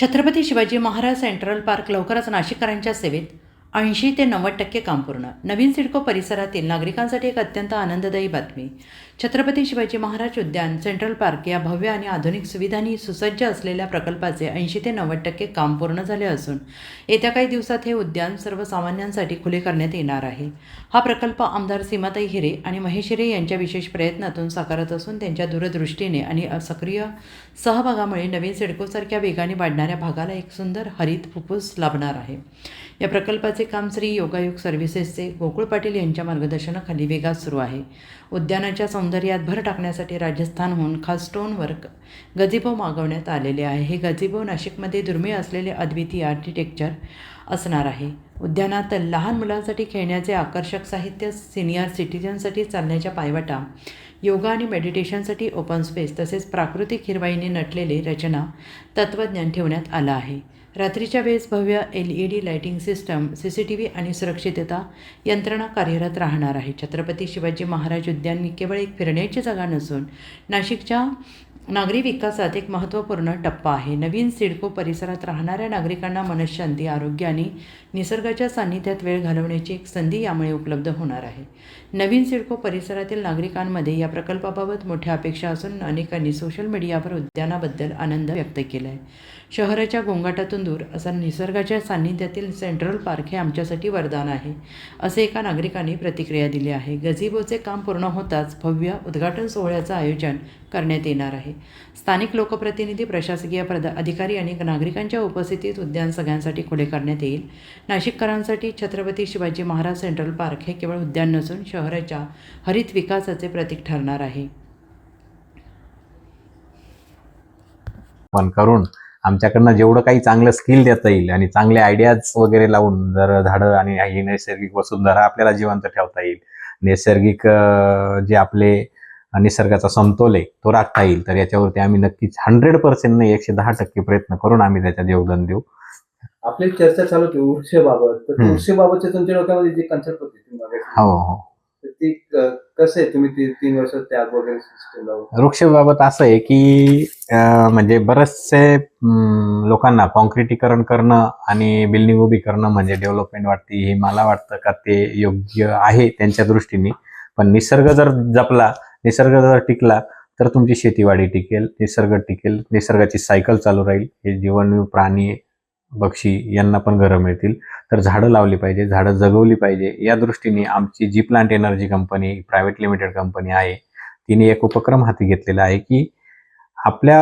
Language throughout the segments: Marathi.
छत्रपती शिवाजी महाराज सेंट्रल पार्क लवकरच नाशिककरांच्या सेवेत ऐंशी ते नव्वद टक्के काम पूर्ण. नवीन सिडको परिसरातील नागरिकांसाठी एक अत्यंत आनंददायी बातमी. छत्रपती शिवाजी महाराज उद्यान सेंट्रल पार्क या भव्य आणि आधुनिक सुविधांनी सुसज्ज असलेल्या प्रकल्पाचे ऐंशी ते नव्वद टक्के काम पूर्ण झाले असून येत्या काही दिवसात हे उद्यान सर्वसामान्यांसाठी खुले करण्यात येणार आहे. हा प्रकल्प आमदार सीमाताई हिरे आणि महेश हिरे यांच्या विशेष प्रयत्नातून साकारत असून त्यांच्या दूरदृष्टीने आणि सक्रिय सहभागामुळे नवीन सिडकोसारख्या वेगाने वाढणाऱ्या भागाला एक सुंदर हरित फुफ्फुस लाभणार आहे. या प्रकल्पाचे काम श्री योगायोग सर्व्हिसेसचे गोकुळ पाटील यांच्या मार्गदर्शनाखाली वेगात सुरू आहे. उद्यानाच्या सौंदर्यात भर टाकण्यासाठी राजस्थानहून खास स्टोन वर्क गझिबो मागवण्यात आलेले आहे. हे गझिबो नाशिकमध्ये दुर्मिळ असलेले अद्वितीय आर्किटेक्चर असणार आहे. उद्यानात लहान मुलांसाठी खेळण्याचे आकर्षक साहित्य सिनियर सिटीजनसाठी चालण्याच्या पायवाटा योगा आणि मेडिटेशनसाठी ओपन स्पेस तसेच प्राकृतिक हिरवाईने नटलेले रचना तत्त्वज्ञान ठेवण्यात आलं आहे. रात्रीच्या वेळेस भव्य L E D lighting system C C T V आणि सुरक्षितता यंत्रणा कार्यरत राहणार आहे. छत्रपती शिवाजी महाराज उद्यान केवळ एक फिरण्याची जागा नसून नाशिकच्या नागरी विकासात एक महत्त्वपूर्ण टप्पा आहे. नवीन सिडको परिसरात राहणाऱ्या नागरिकांना मनशांती आरोग्य आणि निसर्गाच्या सान्निध्यात वेळ घालवण्याची एक संधी यामुळे उपलब्ध होणार आहे. नवीन सिडको परिसरातील नागरिकांमध्ये या प्रकल्पाबाबत मोठ्या अपेक्षा असून अनेकांनी सोशल मीडियावर उद्यानाबद्दल आनंद व्यक्त केला आहे शहराच्या गोंगाटातून दूर असा निसर्गाच्या सान्निध्यातील सेंट्रल पार्क हे आमच्यासाठी वरदान आहे असे एका नागरिकाने प्रतिक्रिया दिली आहे. गझिबोचे काम पूर्ण होताच भव्य उद्घाटन सोहळ्याचं आयोजन करण्यात येणार आहे. स्थानिक लोकप्रतिनिधी प्रशासकीय प्रद अधिकारी आणि नागरिकांच्या उपस्थितीत उद्यान सगळ्यांसाठी खुले करण्यात येईल. नाशिककरांसाठी छत्रपती शिवाजी महाराज सेंट्रल पार्क हे केवळ उद्यान नसून शहराच्या हरित विकासाचे प्रतीक ठरणार आहे. पण करून आमच्याकडनं जेवढं काही चांगलं स्किल देता येईल आणि चांगले आयडियाज वगैरे लावून जर झाडं आणि ही नैसर्गिक वसुंधरा आपल्याला जिवंत ठेवता येईल. नैसर्गिक जे आपले निसर्गाचा समतोल आहे तो राखता येईल. तर याच्यावरती आम्ही नक्कीच हंड्रेड पर्सेंट नाही एकशे दहा टक्के प्रयत्न करून आम्ही त्याच्यात योगदान देऊ. आपली चर्चा चालू होती वृक्षाबाबत. वृक्षाबाबतच्या तुमच्या डोक्यामध्ये जी कन्सेप्ट होती हो हो. ती कसं आहे? तुम्ही तीन वर्ष त्याग वगैरे सिस्टम वृक्षबाबत असं आहे की म्हणजे बरेचसे लोकांना कॉन्क्रिटीकरण करणं आणि बिल्डिंग उभी करणं म्हणजे डेव्हलपमेंट वाटते हे मला वाटतं का ते योग्य आहे त्यांच्या दृष्टीने. पण निसर्ग जर जपला निसर्ग जर टिकला तर तुमची शेतीवाडी टिकेल निसर्ग टिकेल निसर्गाची सायकल चालू राहील. हे जीवन प्राणी पक्षी यांना पण घरं मिळतील. तर झाडं लावली पाहिजे झाडं जगवली पाहिजे. या दृष्टीने आमची जी plant energy company private limited company आहे तिने एक उपक्रम हाती घेतलेला आहे की आपल्या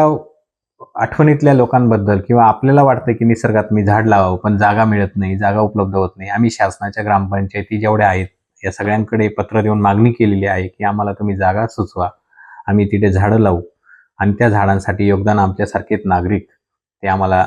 आठवणीतल्या लोकांबद्दल किंवा आपल्याला वाटतं की निसर्गात मी झाड लावावं पण जागा मिळत नाही जागा उपलब्ध होत नाही. आम्ही शासनाच्या ग्रामपंचायती जेवढ्या आहेत या सगळ्यांकडे पत्र देऊन मागणी केलेली आहे की आम्हाला तुम्ही जागा सुचवा. आम्ही तिथे झाडं लावू. आणि त्या झाडांसाठी योगदान आमच्यासारखेच नागरिक ते आम्हाला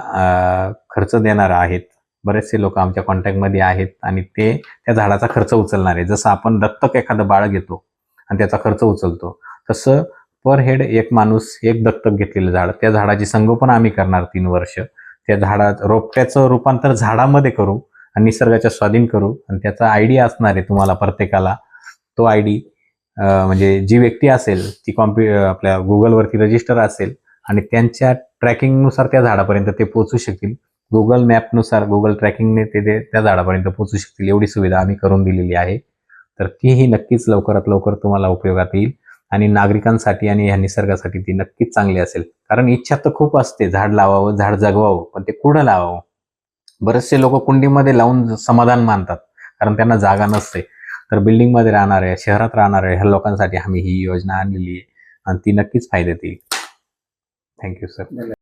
खर्च देणार आहेत. बरेचसे लोक आमच्या कॉन्टॅक्टमध्ये आहेत आणि ते त्या झाडाचा खर्च उचलणार आहे जसं आपण दत्तक एखादं बाळ घेतो आणि त्याचा खर्च उचलतो तसं पर हेड एक माणूस एक दत्तक घेतलेलं झाड त्या झाडाची संगोपन आम्ही करणार तीन वर्ष. त्या झाडात रोपट्याचं रूपांतर झाडामध्ये करू. आणि निसर्गाच्या स्वाधीन करू. आणि त्याचा आयडिया असणार आहे तुम्हाला प्रत्येकाला. तो आय डी म्हणजे जी व्यक्ती असेल ती कॉम्प्यु आपल्या गुगलवरती रजिस्टर असेल आणि त्यांच्या ट्रॅकिंगनुसार त्या झाडापर्यंत ते पोहोचू शकतील. गुगल मॅपनुसार गुगल ट्रॅकिंगने ते ते त्या झाडापर्यंत पोहोचू शकतील. एवढी सुविधा आम्ही करून दिलेली आहे. तर तीही नक्कीच लवकरात लवकर तुम्हाला उपयोगात येईल. आणि नागरिकांसाठी आणि ह्या निसर्गासाठी ती नक्कीच चांगली असेल. कारण इच्छा तर खूप असते. झाड लावावं झाड जगवावं पण ते कुठं लावावं? बरेचसे लोक कुंडीमध्ये लावून समाधान मानतात कारण त्यांना जागा नसते. तर बिल्डिंगमध्ये राहणाऱ्या शहरात राहणाऱ्या ह्या लोकांसाठी आम्ही ही योजना आणलेली आहे. आणि ती नक्कीच फायद्यात येईल. Thank you sir